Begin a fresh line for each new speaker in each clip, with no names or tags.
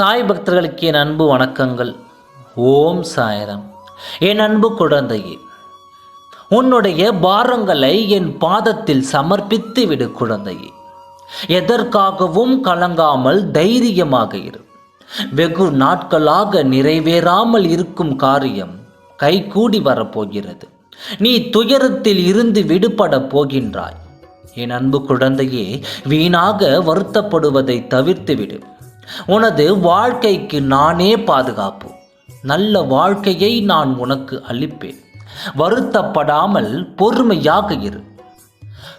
சாய் பக்தர்களுக்கு என் அன்பு வணக்கங்கள். ஓம் சாயரம். என் அன்பு குழந்தையே உன்னுடைய பாரங்களை என் பாதத்தில் சமர்ப்பித்து விடு குழந்தையே. எதற்காகவும் கலங்காமல் தைரியமாக இரு. வெகு நாட்களாக நிறைவேறாமல் இருக்கும் காரியம் கைகூடி வரப்போகிறது. நீ துயரத்தில் இருந்து விடுபட போகின்றாய். என் அன்பு குழந்தையே வீணாக வருத்தப்படுவதை தவிர்த்துவிடு. உனது வாழ்க்கைக்கு நானே பாதுகாப்பு. நல்ல வாழ்க்கையை நான் உனக்கு அளிப்பேன். வருத்தப்படாமல் பொறுமையாக இரு.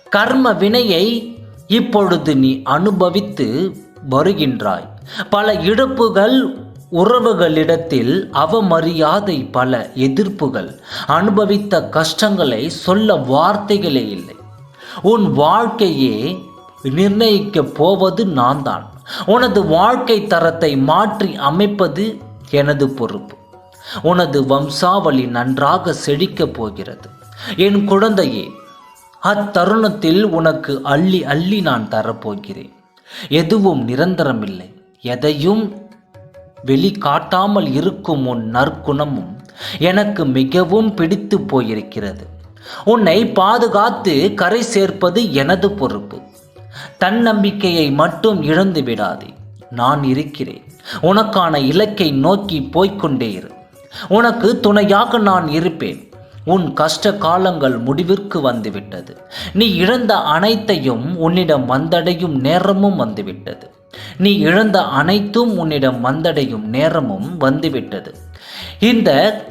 கர்ம வினையை இப்பொழுது நீ அனுபவித்து வருகின்றாய். பல இழப்புகள் உறவுகளிடத்தில் அவமரியாதை பல எதிர்ப்புகள். அனுபவித்த கஷ்டங்களை சொல்ல வார்த்தைகளே இல்லை. உன் வாழ்க்கையே நிர்ணயிக்கப் போவது நான் தான் உனது வாழ்க்கை தரத்தை மாற்றி அமைப்பது எனது பொறுப்பு. உனது வம்சாவளி நன்றாக செழிக்கப் போகிறது. என் குழந்தையே அத்தருணத்தில் உனக்கு அள்ளி அள்ளி நான் தரப்போகிறேன். எதுவும் நிரந்தரமில்லை. எதையும் வெளிக்காட்டாமல் இருக்கும் உன் நற்குணமும் எனக்கு மிகவும் பிடித்து போயிருக்கிறது. உன்னை பாதுகாத்து கரை சேர்ப்பது எனது பொறுப்பு. தன்னம்பிக்கையை மட்டும் இழந்து விடாதே. நான் இருக்கிறேன். உனக்கான இலக்கை நோக்கி போய்க்கொண்டே இரு. உனக்கு துணையாக நான் இருப்பேன். உன் கஷ்ட காலங்கள் முடிவிற்கு வந்துவிட்டது. நீ இழந்த அனைத்தையும் உன்னிடம் வந்தடையும் நேரமும் வந்துவிட்டது. நீ இழந்த அனைத்தும் உன்னிடம் வந்தடையும் நேரமும் வந்துவிட்டது. இந்த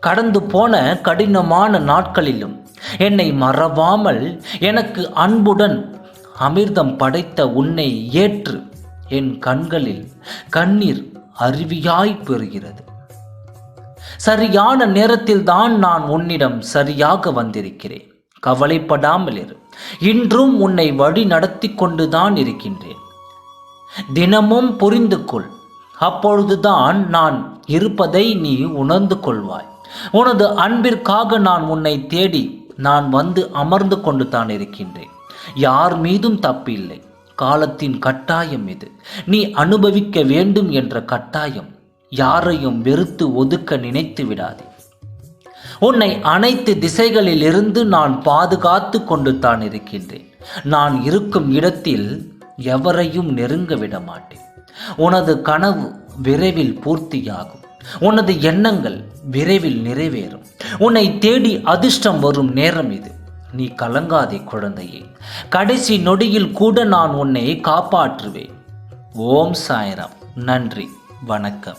கடந்து போன கடினமான நாட்களிலும் என்னை மறவாமல் எனக்கு அன்புடன் அமிர்தம் படைத்த உன்னை ஏற்று என் கண்களில் கண்ணீர் அருவியாய் பெறுகிறது. சரியான நேரத்தில் தான் நான் உன்னிடம் சரியாக வந்திருக்கிறேன். கவலைப்படாமல் இரு. இன்றும் உன்னை வழி நடத்தி கொண்டுதான் இருக்கின்றேன். தினமும் புரிந்து கொள். அப்பொழுதுதான் நான் இருப்பதை நீ உணர்ந்து கொள்வாய். உனது அன்பிற்காக நான் உன்னை தேடி நான் வந்து அமர்ந்து கொண்டு தான் இருக்கின்றேன். யார் மீதும் தப்பில்லை. காலத்தின் கட்டாயம் இது. நீ அனுபவிக்க வேண்டும் என்ற கட்டாயம் யாரையும் வெறுத்து ஒதுக்க நினைத்து விடாதே. உன்னை அனைத்து திசைகளில் இருந்து நான் பாதுகாத்து கொண்டு தான் இருக்கின்றேன். நான் இருக்கும் இடத்தில் எவரையும் நெருங்க விட மாட்டேன். உனது கனவு விரைவில் பூர்த்தியாகும். உனது எண்ணங்கள் விரைவில் நிறைவேறும். உன்னை தேடி அதிர்ஷ்டம் வரும் நேரம் இது. நீ கலங்காதே குழந்தையே. கடைசி நொடியில் கூட நான் உன்னை காப்பாற்றுவேன். ஓம் சாயரம். நன்றி. வணக்கம்.